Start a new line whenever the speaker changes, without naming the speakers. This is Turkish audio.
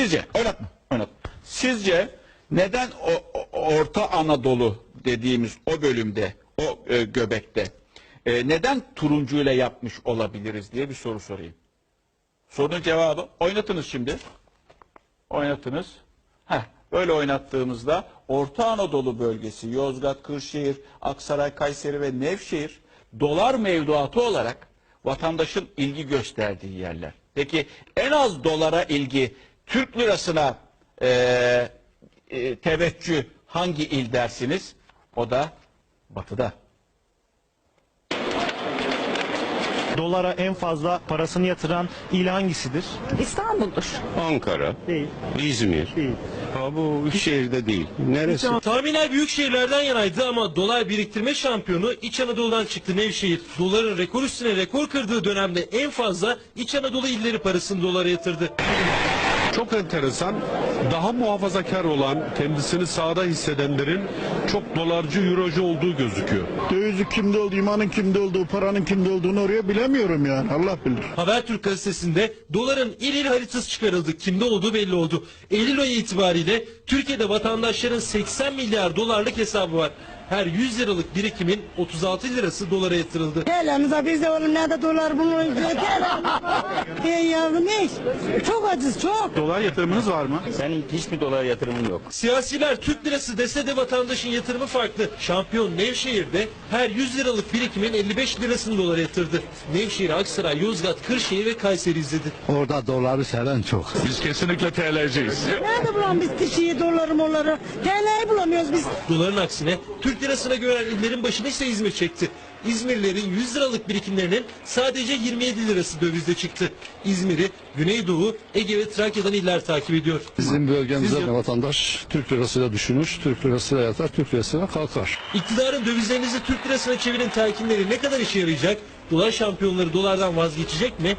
Sizce oynatma. Oynatma. Sizce neden o, o- Orta Anadolu dediğimiz o bölümde, o e, göbekte e, neden turuncuyla yapmış olabiliriz diye bir soru sorayım. Sorunun cevabı oynatınız şimdi. Oynatınız. Heh, böyle oynattığımızda Orta Anadolu bölgesi, Yozgat, Kırşehir, Aksaray, Kayseri ve Nevşehir dolar mevduatı olarak vatandaşın ilgi gösterdiği yerler. Peki en az dolara ilgi Türk lirasına eee e, teveccüh hangi il dersiniz? O da batıda.
Dolara en fazla parasını yatıran il hangisidir?
İstanbul'dur.
Ankara,
Değil.
İzmir.
Değil.
Ha bu üç şehirde değil. Neresi?
Tahminler büyük şehirlerden yanaydı ama dolar biriktirme şampiyonu İç Anadolu'dan çıktı Nevşehir. Doların rekor üstüne rekor kırdığı dönemde en fazla İç Anadolu illeri parasını dolara yatırdı.
Çok enteresan. Daha muhafazakar olan, kendisini sağda hissedenlerin çok dolarcı, eurocu olduğu gözüküyor.
Dövizin kimde olduğu, imanın kimde olduğu, paranın kimde olduğunu oraya bilemiyorum yani. Allah bilir.
Habertürk gazetesinde doların il il haritası çıkarıldı. Kimde olduğu belli oldu. Eylül ayı itibariyle Türkiye'de vatandaşların 80 milyar dolarlık hesabı var. Her 100 liralık birikimin 36 lirası dolara yatırıldı.
Elimize biz de oğlum ne de dolar bunu Ey yavrum ne iş? Çok acız çok.
Dolar yatırımınız var mı?
Benim hiçbir dolar yatırımım yok.
Siyasiler Türk lirası dese de vatandaşın yatırımı farklı. Şampiyon Nevşehir'de her 100 liralık birikimin 55 lirasını dolara yatırdı. Nevşehir, Aksaray, Yozgat, Kırşehir ve Kayseri izledi.
Orada doları seven çok.
Biz kesinlikle TL'ciyiz.
Nerede bulan biz kişiyi doları moları? TL'yi bulamıyoruz biz.
Doların aksine Türk lirasına güvenen illerin başını ise İzmir çekti. İzmirlilerin 100 liralık birikimlerinin sadece 27 lirası dövizde çıktı. İzmir'i Güneydoğu, Ege ve Trakya'dan iller takip ediyor.
Bizim bölgemizde vatandaş Türk lirasıyla düşünür, Türk lirasıyla yatar, Türk lirasıyla kalkar.
İktidarın dövizlerinizi Türk lirasına çevirin telkinleri ne kadar işe yarayacak? Dolar şampiyonları dolardan vazgeçecek mi?